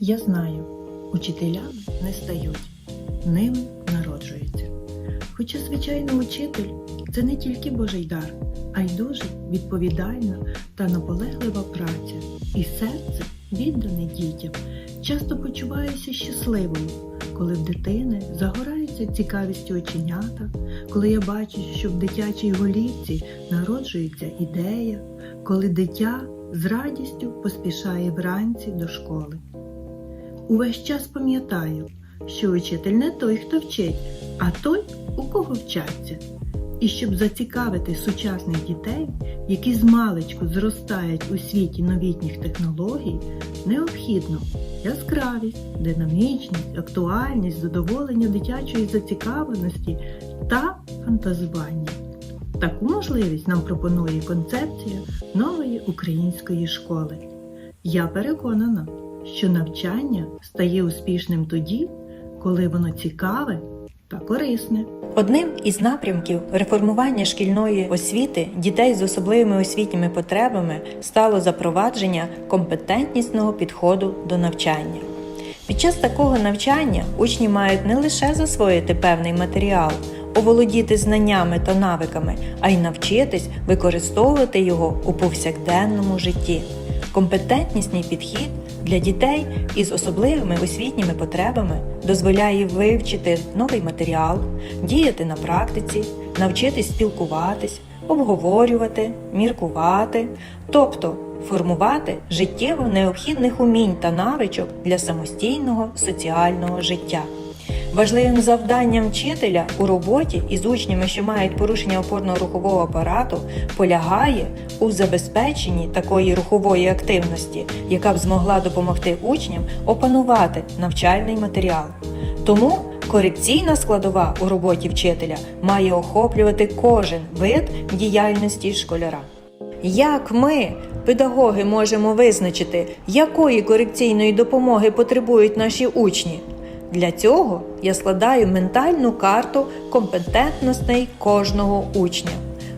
Я знаю, учителями не стають, ними народжуються. Хоча, звичайно, учитель це не тільки Божий дар, а й дуже відповідальна та наполеглива праця. І серце, віддане дітям, часто почувається щасливою, коли в дитини загораються цікавістю оченята, коли я бачу, що в дитячій голівці народжується ідея, коли дитя з радістю поспішає вранці до школи. Увесь час пам'ятаю, що учитель не той, хто вчить, а той, у кого вчаться. І щоб зацікавити сучасних дітей, які з маличку зростають у світі новітніх технологій, необхідно яскравість, динамічність, актуальність, задоволення дитячої зацікавленості та фантазування. Таку можливість нам пропонує концепція нової української школи. Я переконана, що навчання стає успішним тоді, коли воно цікаве та корисне. Одним із напрямків реформування шкільної освіти дітей з особливими освітніми потребами стало запровадження компетентнісного підходу до навчання. Під час такого навчання учні мають не лише засвоїти певний матеріал, оволодіти знаннями та навиками, а й навчитись використовувати його у повсякденному житті. Компетентнісний підхід для дітей із особливими освітніми потребами дозволяє вивчити новий матеріал, діяти на практиці, навчитись спілкуватись, обговорювати, міркувати, тобто формувати життєво необхідних умінь та навичок для самостійного соціального життя. Важливим завданням вчителя у роботі із учнями, що мають порушення опорно-рухового апарату, полягає у забезпеченні такої рухової активності, яка б змогла допомогти учням опанувати навчальний матеріал. Тому корекційна складова у роботі вчителя має охоплювати кожен вид діяльності школяра. Як ми, педагоги, можемо визначити, якої корекційної допомоги потребують наші учні? Для цього я складаю ментальну карту компетентностей кожного учня.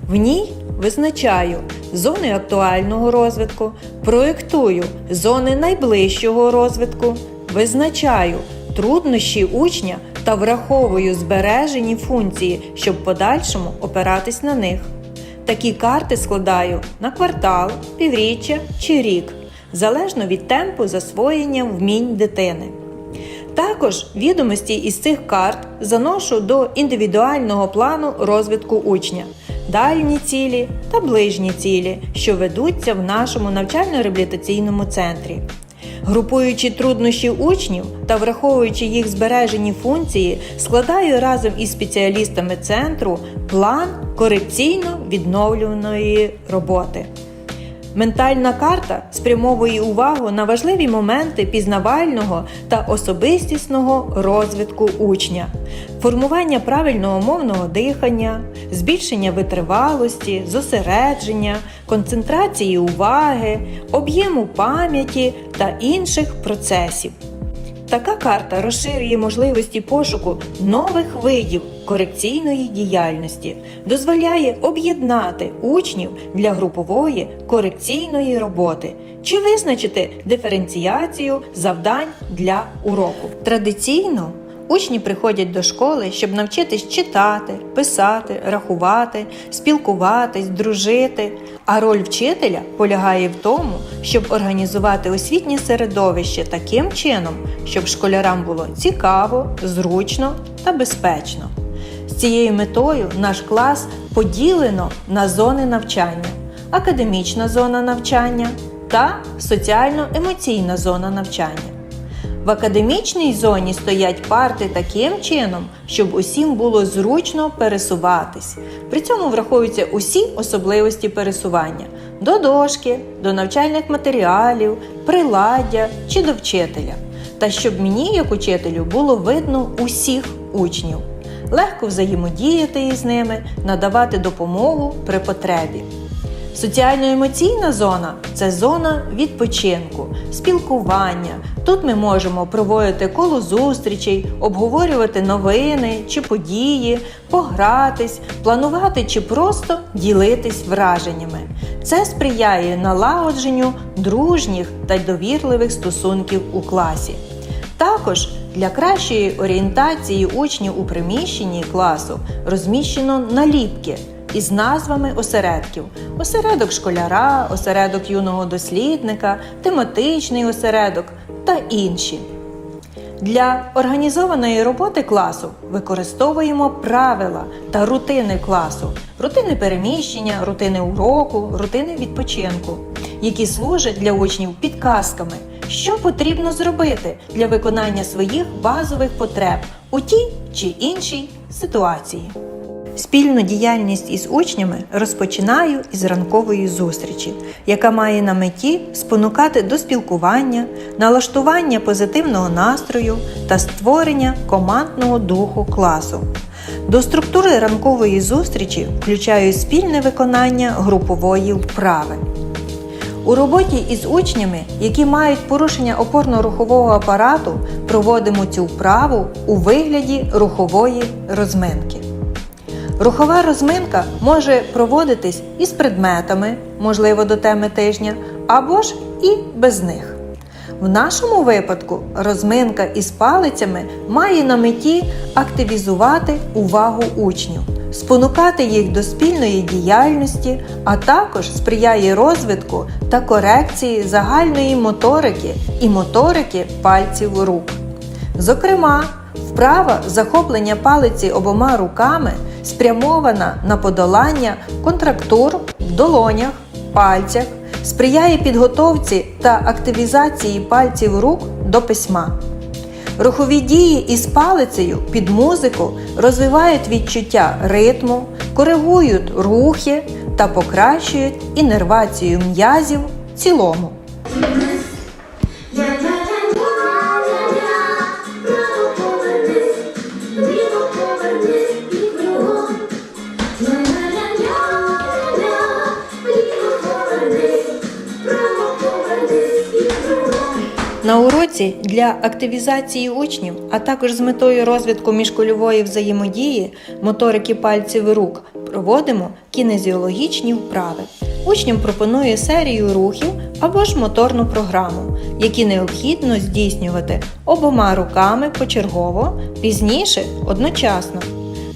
В ній визначаю зони актуального розвитку, проєктую зони найближчого розвитку, визначаю труднощі учня та враховую збережені функції, щоб в подальшому опиратись на них. Такі карти складаю на квартал, півріччя чи рік, залежно від темпу засвоєння вмінь дитини. Також відомості із цих карт заношу до індивідуального плану розвитку учня, дальні цілі та ближні цілі, що ведуться в нашому навчально-реабілітаційному центрі. Групуючи труднощі учнів та враховуючи їх збережені функції, складаю разом із спеціалістами центру план корекційно-відновлюваної роботи. Ментальна карта спрямовує увагу на важливі моменти пізнавального та особистісного розвитку учня, формування правильного мовного дихання, збільшення витривалості, зосередження, концентрації уваги, об'єму пам'яті та інших процесів. Така карта розширює можливості пошуку нових видів корекційної діяльності, дозволяє об'єднати учнів для групової корекційної роботи чи визначити диференціацію завдань для уроку. Традиційно Учні приходять до школи, щоб навчитись читати, писати, рахувати, спілкуватись, дружити. А роль вчителя полягає в тому, щоб організувати освітнє середовище таким чином, щоб школярам було цікаво, зручно та безпечно. З цією метою наш клас поділено на зони навчання, академічна зона навчання та соціально-емоційна зона навчання. В академічній зоні стоять парти таким чином, щоб усім було зручно пересуватись. При цьому враховуються усі особливості пересування до дошки, до навчальних матеріалів, приладдя чи до вчителя. Та щоб мені, як учителю, було видно усіх учнів, легко взаємодіяти із ними, надавати допомогу при потребі. Соціально-емоційна зона це зона відпочинку, спілкування. Тут ми можемо проводити коло зустрічей, обговорювати новини чи події, погратись, планувати чи просто ділитись враженнями. Це сприяє налагодженню дружніх та довірливих стосунків у класі. Також для кращої орієнтації учнів у приміщенні класу розміщено наліпки із назвами осередків: осередок школяра, осередок юного дослідника, тематичний осередок та інші. Для організованої роботи класу використовуємо правила та рутини класу, рутини переміщення, рутини уроку, рутини відпочинку, які служать для учнів підказками, що потрібно зробити для виконання своїх базових потреб у тій чи іншій ситуації. Спільну діяльність із учнями розпочинаю із ранкової зустрічі, яка має на меті спонукати до спілкування, налаштування позитивного настрою та створення командного духу класу. До структури ранкової зустрічі включаю спільне виконання групової вправи. У роботі із учнями, які мають порушення опорно-рухового апарату, проводимо цю вправу у вигляді рухової розминки. Рухова розминка може проводитись із предметами, можливо, до теми тижня, або ж і без них. В нашому випадку розминка із палицями має на меті активізувати увагу учнів, спонукати їх до спільної діяльності, а також сприяє розвитку та корекції загальної моторики і моторики пальців рук. Зокрема, вправа захоплення палиці обома руками спрямована на подолання контрактур в долонях, пальцях, сприяє підготовці та активізації пальців рук до письма. Рухові дії із палицею під музику розвивають відчуття ритму, коригують рухи та покращують інервацію м'язів в цілому. На уроці для активізації учнів, а також з метою розвитку міжкульової взаємодії, моторики пальців і рук проводимо кінезіологічні вправи. Учням пропонує серію рухів або ж моторну програму, які необхідно здійснювати обома руками почергово, пізніше одночасно.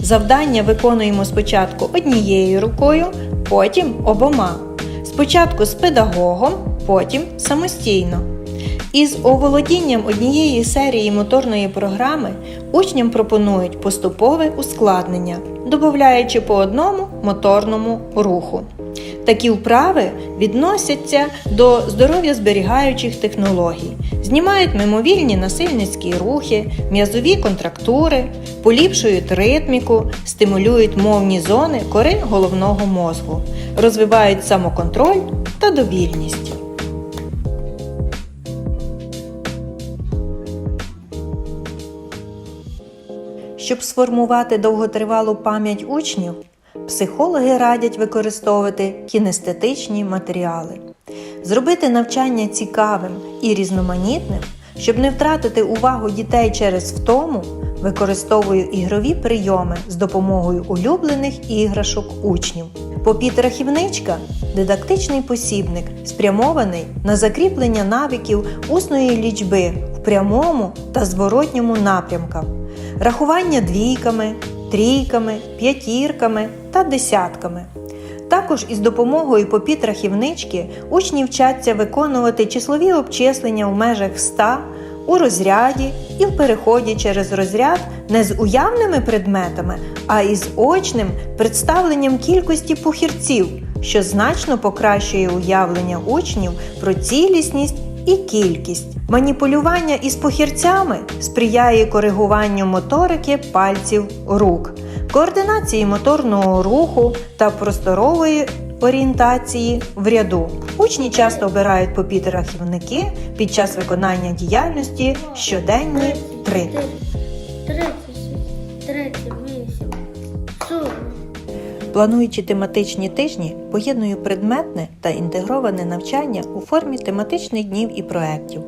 Завдання виконуємо спочатку однією рукою, потім обома. Спочатку з педагогом, потім самостійно. Із оволодінням однієї серії моторної програми учням пропонують поступове ускладнення, додаючи по одному моторному руху. Такі вправи відносяться до здоров'я зберігаючих технологій, знімають мимовільні насильницькі рухи, м'язові контрактури, поліпшують ритміку, стимулюють мовні зони кори головного мозку, розвивають самоконтроль та довільність. Щоб сформувати довготривалу пам'ять учнів, психологи радять використовувати кінестетичні матеріали, зробити навчання цікавим і різноманітним, щоб не втратити увагу дітей через втому, використовую ігрові прийоми з допомогою улюблених іграшок учнів. Попіт рахівничка дидактичний посібник, спрямований на закріплення навиків усної лічби в прямому та зворотньому напрямках рахування двійками, трійками, п'ятірками та десятками. Також із допомогою попіт рахівнички учні вчаться виконувати числові обчислення в межах 100 у розряді і в переході через розряд не з уявними предметами, а із очним представленням кількості похірців, що значно покращує уявлення учнів про цілісність і кількість. Маніпулювання із похірцями сприяє коригуванню моторики пальців рук, координації моторного руху та просторової орієнтації в ряду. Учні часто обирають попіт рахівники під час виконання діяльності щоденні три. Плануючи тематичні тижні, поєдную предметне та інтегроване навчання у формі тематичних днів і проєктів.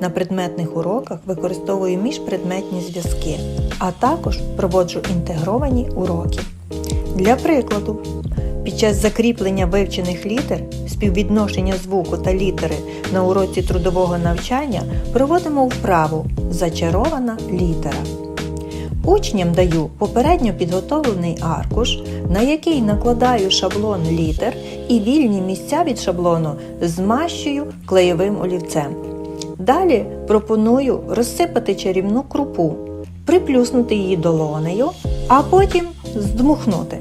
На предметних уроках використовую міжпредметні зв'язки, а також проводжу інтегровані уроки. Для прикладу, під час закріплення вивчених літер, співвідношення звуку та літери на уроці трудового навчання проводимо вправу Зачарована літера. Учням даю попередньо підготовлений аркуш, на який накладаю шаблон літер і вільні місця від шаблону змащую клеєвим олівцем. Далі пропоную розсипати чарівну крупу, приплюснути її долонею, а потім здмухнути.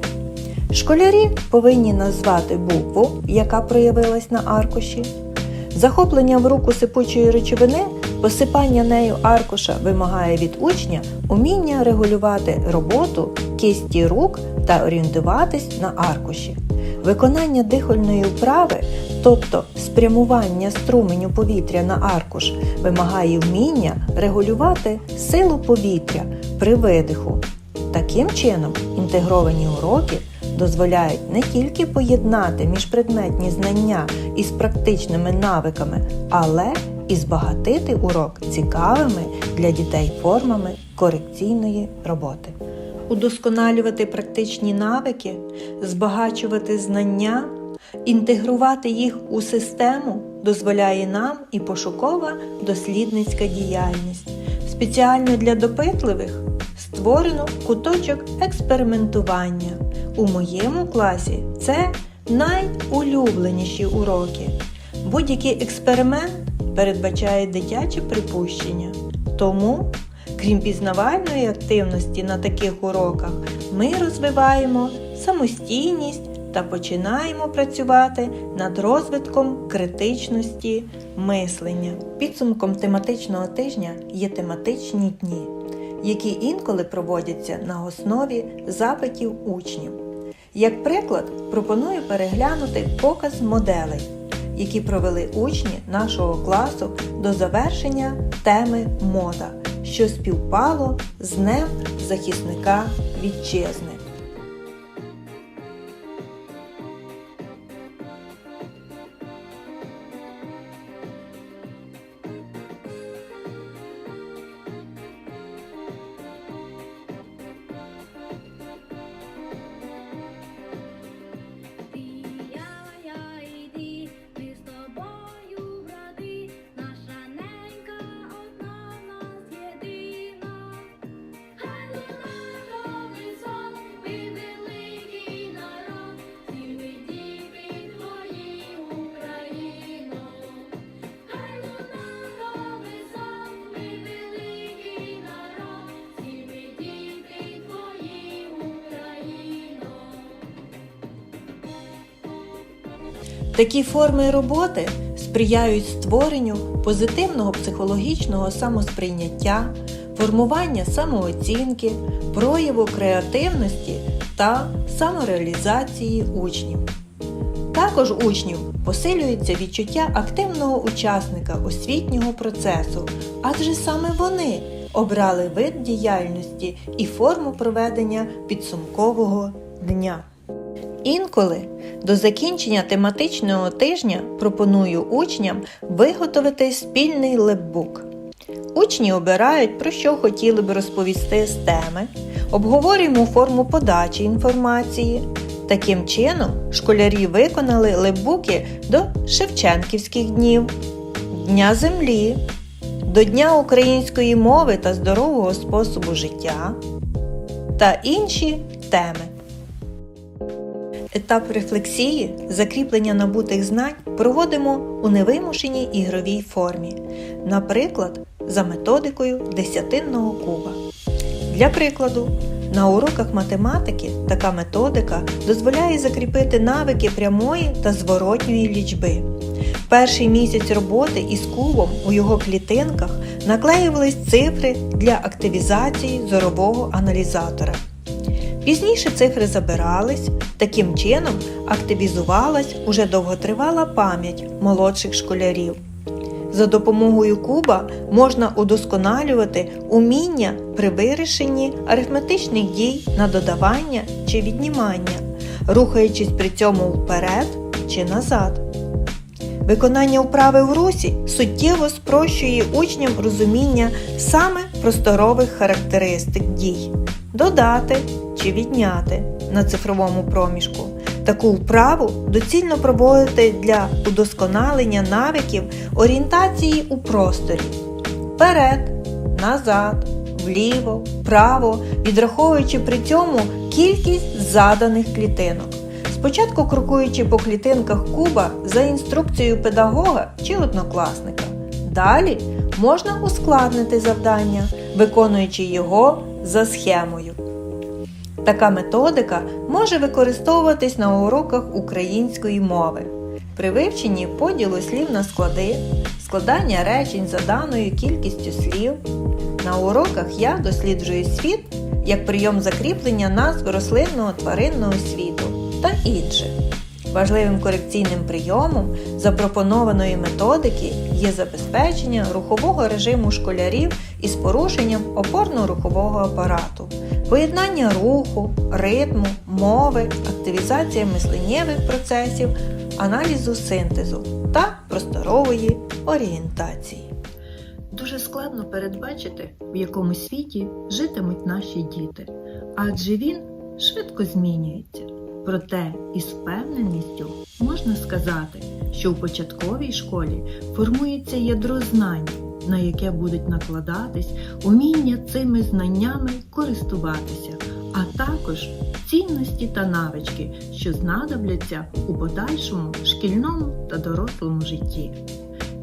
Школярі повинні назвати букву, яка проявилась на аркуші. Захоплення в руку сипучої речовини, посипання нею аркуша вимагає від учня уміння регулювати роботу кисті рук та орієнтуватись на аркуші. Виконання дихальної вправи, тобто спрямування струменю повітря на аркуш, вимагає вміння регулювати силу повітря при видиху. Таким чином, інтегровані уроки дозволяють не тільки поєднати міжпредметні знання із практичними навиками, але і збагатити урок цікавими для дітей формами корекційної роботи. Удосконалювати практичні навики, збагачувати знання, інтегрувати їх у систему дозволяє нам і пошукова дослідницька діяльність. Спеціально для допитливих створено куточок експериментування. У моєму класі це найулюбленіші уроки. Будь-який експеримент передбачає дитяче припущення. Тому, крім пізнавальної активності на таких уроках, ми розвиваємо самостійність та починаємо працювати над розвитком критичності мислення. Підсумком тематичного тижня є тематичні дні, які інколи проводяться на основі запитів учнів. Як приклад, пропоную переглянути показ моделей, які провели учні нашого класу до завершення теми мода, що співпало з Днем захисника вітчизни. Такі форми роботи сприяють створенню позитивного психологічного самосприйняття, формування самооцінки, прояву креативності та самореалізації учнів. Також учнів посилюється відчуття активного учасника освітнього процесу, адже саме вони обрали вид діяльності і форму проведення підсумкового дня. Інколи до закінчення тематичного тижня пропоную учням виготовити спільний лепбук. Учні обирають, про що хотіли б розповісти з теми, обговорюємо форму подачі інформації. Таким чином, школярі виконали лепбуки до Шевченківських днів, Дня Землі, до Дня української мови та здорового способу життя та інші теми. Етап рефлексії, закріплення набутих знань проводимо у невимушеній ігровій формі, наприклад, за методикою десятинного куба. Для прикладу, на уроках математики така методика дозволяє закріпити навики прямої та зворотньої лічби. Перший місяць роботи із кубом у його клітинках наклеювались цифри для активізації зорового аналізатора. Пізніше цифри забирались, таким чином активізувалась уже довготривала пам'ять молодших школярів. За допомогою куба можна удосконалювати уміння при вирішенні арифметичних дій на додавання чи віднімання, рухаючись при цьому вперед чи назад. Виконання вправи в русі суттєво спрощує учням розуміння саме просторових характеристик дій додати чи відняти на цифровому проміжку. Таку вправу доцільно проводити для удосконалення навиків орієнтації у просторі вперед, назад, вліво, вправо, відраховуючи при цьому кількість заданих клітинок. Спочатку крокуючи по клітинках куба за інструкцією педагога чи однокласника. Далі можна ускладнити завдання, виконуючи його за схемою. Така методика може використовуватись на уроках української мови при вивченні поділу слів на склади, складання речень за даною кількістю слів. На уроках я досліджую світ як прийом закріплення назв рослинного тваринного світу та інших. Важливим корекційним прийомом запропонованої методики є забезпечення рухового режиму школярів із порушенням опорно-рухового апарату, поєднання руху, ритму, мови, активізація мисленнєвих процесів, аналізу синтезу та просторової орієнтації. Дуже складно передбачити, в якому світі житимуть наші діти, адже він швидко змінюється. Проте із впевненістю можна сказати, що у початковій школі формується ядро знань, на яке будуть накладатись уміння цими знаннями користуватися, а також цінності та навички, що знадобляться у подальшому шкільному та дорослому житті.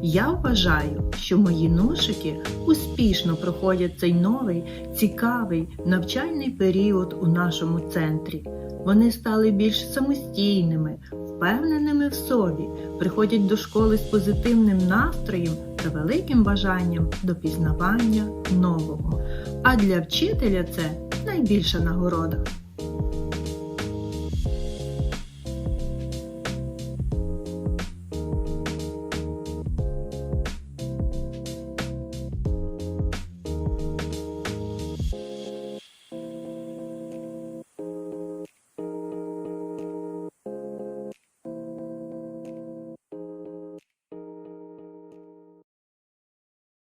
Я вважаю, що мої ношики успішно проходять цей новий, цікавий навчальний період у нашому центрі. Вони стали більш самостійними, впевненими в собі, приходять до школи з позитивним настроєм та великим бажанням до пізнавання нового. А для вчителя це найбільша нагорода.